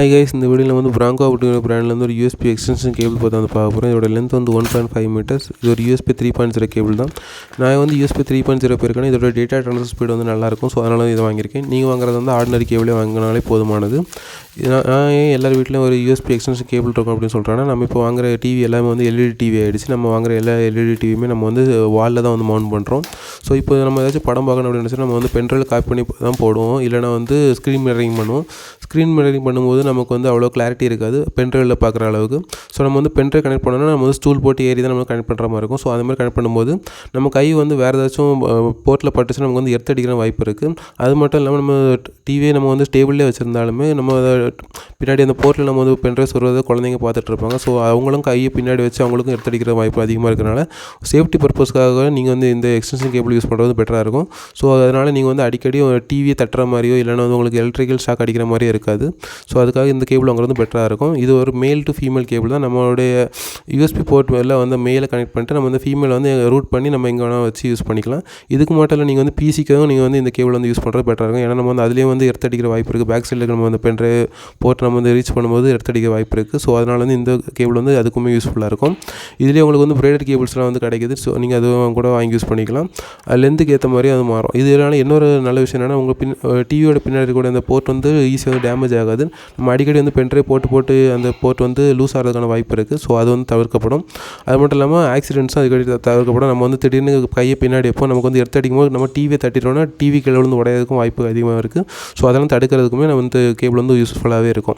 Hi guys இந்த வீடியோவில் வந்து பிராங்கோ அப்படிங்கிற பிராண்டில் வந்து ஒரு யூஎஸ்பி எக்ஸ்டென்ஷன் கேபிள் பார்த்து வந்து பார்க்க போகிறோம் இதோட லென்த் வந்து ஒன் பாயிண்ட் ஃபைவ் மீட்டர்ஸ் இது ஒரு USB three point zero cable தான். நான் வந்து யூஎஸ்பி த்ரீ பாயிண்ட் ஜீரோ போயிருக்கேன் இதோட டேட்டா ட்ரான்ஸ்ஃபர் ஸ்பீடு வந்து நல்லாயிருக்கும். ஸோ அதனால் இதை வாங்கியிருக்கேன். நீங்கள் வாங்குறது வந்து ஆர்டினரி கேபிளே வாங்கினாலே போதுமானது. நான் ஏன் எல்லார் வீட்லையும் ஒரு யூஎஸ்பி எக்ஸ்டென்ஷன் கேபிள் இருக்கும் அப்படின்னு சொல்கிறேன்னா நம்ம இப்போ வாங்குற டிவி எல்லாமே வந்து எல்இடி டிவி ஆகிடுச்சு நம்ம வாங்குற எல்லா எல்இடி டிவியுமே நம்ம வந்து வாலில் தான் வந்து மவுண்ட் பண்ணுறோம் ஸோ இப்போ நம்ம ஏதாச்சும் படம் பார்க்கணும் அப்படின்னு நினச்சா நம்ம வந்து பென்ட்ரைவில் காப்பி பண்ணி தான் போடுவோம். இல்லைனா வந்து ஸ்க்ரீன் மிரரிங் பண்ணுவோம். ஸ்க்ரீன் மிரரிங் பண்ணும்போது நமக்கு வந்து அவ்வளோ கிளாரிட்டி இருக்காது. பென்ட்ரைவில் பார்க்குற அளவுக்கு. ஸோ நம்ம வந்து பென்ட்ரைவ் கனெக்ட் பண்ணோம்னா நம்ம வந்து ஸ்டூல் போட்டு ஏறி தான் நம்ம கனெக்ட் பண்ணுற மாதிரி இருக்கும். ஸோ அந்த மாதிரி கனெக்ட் பண்ணும்போது நம்ம கை வந்து வேறு ஏதாச்சும் போர்ட்டில் பட்டுச்சு நமக்கு வந்து எடுத்து அடிக்கிற வாய்ப்பு இருக்குது அது மட்டும் இல்லாமல் நம்ம டிவியை நம்ம வந்து ஸ்டேபிளே வச்சுருந்தாலுமே நம்ம அதை பின்னாடி அந்த போர்ட்டில் நம்ம வந்து பென்ட்ரைவ் சொல்கிறத குழந்தைங்க பார்த்துட்டு இருப்பாங்க. ஸோ அவங்களும் கையை பின்னாடி வச்சு அவங்களுக்கும் எர்த் அடிக்கிற வாய்ப்பு அதிகமாக இருக்கிறனால சேஃப்டி பர்பஸ்க்காக நீங்கள் வந்து இந்த எக்ஸ்டென்ஷன் கேபிள் யூஸ் பண்ணுறது பெட்டராக இருக்கும். ஸோ அதனால் நீங்கள் வந்து அடிக்கடி டிவியை தட்டுற மாதிரியோ இல்லைனா வந்து உங்களுக்கு எலக்ட்ரிக்கல் ஷாக் அடிக்கிற மாதிரியோ இருக்காது. ஸோ அதுக்காக இந்த கேபிள் வாங்குறது பெட்டராக இருக்கும். இது ஒரு மேல் டு ஃபீமேல் கேபிள் தான். நம்மளுடைய யூஎஸ்பி போர்ட் மேலே வந்து மேலே கனெக்ட் பண்ணிட்டு நம்ம வந்து ஃபீமேல் வந்து ரூட் பண்ணி நம்ம எங்கே வேணால் வச்சு யூஸ் பண்ணிக்கலாம். இதுக்கு மட்டும் இல்லை நீங்கள் வந்து பிசிக்காகவும் நீங்கள் வந்து இந்த கேபிள் வந்து யூஸ் பண்ணுறது பெட்டராக இருக்கும். ஏன்னா நம்ம வந்து அதுலேயே வந்து எர்த் அடிக்கிற வாய்ப்பு இருக்குது பேக் சைடில் நம்ம வந்து பென்ட்ரைவ் போர்ட் நம்ம வந்து ரீச் பண்ணும்போது எடுத்தடிக்க அடிக்க வாய்ப்பு இருக்குது ஸோ அதனால் வந்து இந்த கேபிள் வந்து அதுக்குமே யூஸ்ஃபுல்லாக இருக்கும். இதுலேயே உங்களுக்கு வந்து பிரைடட் கேபிள்ஸ்லாம் வந்து கிடைக்குது. ஸோ நீங்கள் அதுவும் கூட வாங்கி யூஸ் பண்ணிக்கலாம். லென்த்துக்கு ஏற்ற மாதிரி அது மாறும். இதனால் இன்னொரு நல்ல விஷயம் என்னென்னா உங்கள் பின் டிவியோட பின்னாடி கூட அந்த போர்ட் வந்து ஈஸியாக வந்து டேமேஜ் ஆகாது. நம்ம அடிக்கடி வந்து பென்ட்ரை போட்டு போட்டு அந்த போர்ட் வந்து லூஸ் ஆகிறதுக்கான வாய்ப்பு இருக்குது ஸோ அது வந்து தவிர்க்கப்படும். அது மட்டும் இல்லாமல் ஆக்சிடென்ட்ஸும் அதுக்கடி தவிர்க்கப்படும். நம்ம வந்து திடீர்னு கையை பின்னாடி எப்போ நமக்கு வந்து எடுத்து நம்ம டிவியை தட்டிட்டோம்னா டிவி கீழே விழுந்து உடையதுக்கும் வாய்ப்பு அதிகமாக இருக்குது ஸோ அதெல்லாம் தடுக்கிறதுக்குமே நம்ம வந்து கேபிள் வந்து யூஸ்ஃபுல்லாகவே இருக்கும்.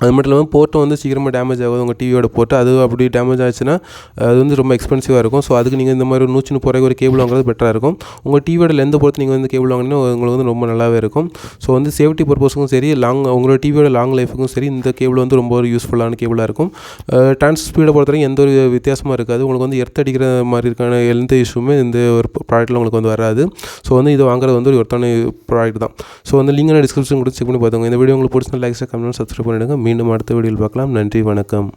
அது மட்டும் இல்லாமல் போர்ட்டும் வந்து சீக்கிரமாக டேமேஜ் ஆகுது. உங்கள் டிவியோட போர்ட்டு அது அப்படி டேமேஜ் ஆச்சுன்னா அது வந்து ரொம்ப எக்ஸ்பென்சிவாக இருக்கும். ஸோ அதுக்கு நீங்கள் இந்த மாதிரி ஒரு நூற்றி முப்பது ஒரு கேபிள் வாங்குறது பெட்டராக இருக்கும். உங்கள் டிவியோட லெந்தை பொறுத்து நீங்கள் வந்து கேபிள் வாங்கினா உங்களுக்கு வந்து ரொம்ப நல்லாவே இருக்கும். ஸோ வந்து சேஃப்டி பர்பஸுக்கும் சரி லாங் உங்களோட டிவியோட லாங் லைஃபுக்கும் சரி இந்த கேபிள் வந்து ரொம்ப ஒரு யூஸ்ஃபுல்லான கேபிளாக இருக்கும். ட்ரான்ஸ் ஸ்பீடை பொறுத்த வரைக்கும் எந்த ஒரு வித்தியாசமாக இருக்காது. உங்களுக்கு வந்து எர்த் அடிக்கிற மாதிரி இருக்கான எந்த இஷ்யூமே இந்த ஒரு ப்ராடக்ட்டில் உங்களுக்கு வந்து வராது. ஸோ வந்து இதை வாங்குறது வந்து ஒரு ஒருத்தான ப்ராடக்ட் தான். ஸோ வந்து லிங்க் நான் டிஸ்கிரிப்ஷன் கொடுத்து செக் பண்ணி பார்த்துங்க இந்த வீடியோ உங்களுக்கு பிடிச்சா லைக் கமெண்ட் சப்ஸ்கிரைப் பண்ணிவிடுங்க மீண்டும் அடுத்த வீடியோவில் பார்க்கலாம். நன்றி வணக்கம்.